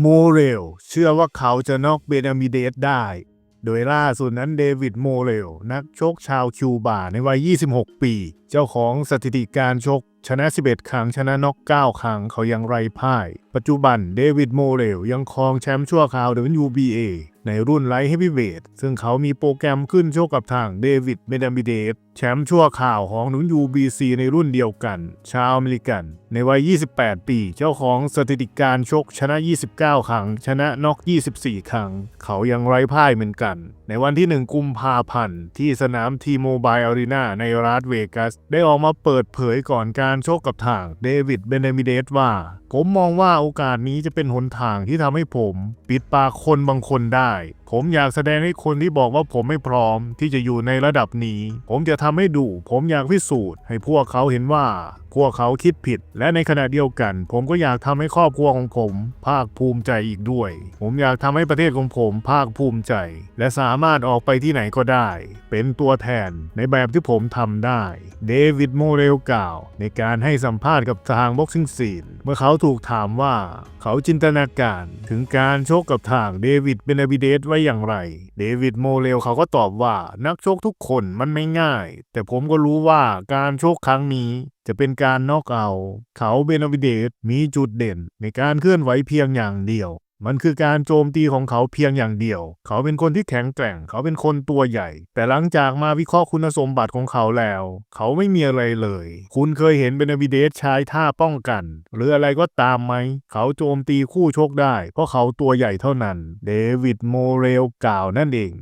โมเรลเชื่อว่าเขาจะน็อกเบนามิเดสได้ โดยล่าสุดนั้นเดวิดโมเรลนักชกชาวคิวบาในวัย 26 ปี เจ้าของสถิติการชกชนะ 11 ครั้งชนะน็อก9ครั้งเขายังไร้พ่าย ปัจจุบันเดวิดโมเรลยังครองแชมป์ชั่วคราว WBA ในรุ่นไลท์เฮฟวีเวทซึ่งเขามีโปรแกรมขึ้นโชกกับทางเดวิดเบนามิเดสแชมป์ชั่วคราวของ WBC ในรุ่นเดียวกัน ชาวอเมริกัน ในวัย 28 ปี เจ้าของสถิติการชกชนะ 29 ครั้ง ชนะน็อก 24 ครั้ง เขายังไร้พ่ายเหมือนกัน ในวันที่ 1 กุมภาพันธ์ ที่สนามทีโมบายอารีนาในรัฐเวกัส ได้ออกมาเปิดเผยก่อนการชกกับทางเดวิดเบนามิเดสว่า ผมมองว่าโอกาสนี้จะเป็นหนทางที่ทำให้ผม ปิดปากคนบางคนได้ night. ผมอยากแสดงให้คนที่บอกว่าผมไม่พร้อมที่จะอยู่ในระดับนี้ ผมจะทำให้ดู ผมอยากพิสูจน์ให้พวกเขาเห็นว่า พวกเขาคิดผิด และในขณะเดียวกัน ผมก็อยากทำให้ครอบครัวของผม ภาคภูมิใจอีกด้วย ผมอยากทำให้ประเทศของผม ภาคภูมิใจ และสามารถออกไปที่ไหนก็ได้ เป็นตัวแทนในแบบที่ผมทำได้ เดวิดโมเรลกล่าว ในการให้สัมภาษณ์กับทางบ็อกซิ่งซีนเมื่อเขาถูกถามว่า เขาจินตนาการถึงการชกกับทางเดวิดเบนาบิเดสไว้อย่างไร เดวิดโมเรลเขาก็ตอบว่านักชกทุกคนมันไม่ง่าย แต่ผมก็รู้ว่าการชกครั้งนี้จะเป็นการนอกเอา เขาเบนอวิเดตมีจุดเด่นในการเคลื่อนไหวเพียงอย่างเดียว มันคือการโจมตีของเขาเพียงอย่างเดียว เขาเป็นคนที่แข็งแกร่ง เขาเป็นคนตัวใหญ่ แต่หลังจากมาวิเคราะห์คุณสมบัติของเขาแล้ว เขาไม่มีอะไรเลย คุณเคยเห็นเบนอวิเดสใช้ท่าป้องกัน หรืออะไรก็ตามไหม เขาโจมตีคู่ชกได้ เพราะเขาตัวใหญ่เท่านั้น เดวิดโมเรลกล่าวนั่นเอง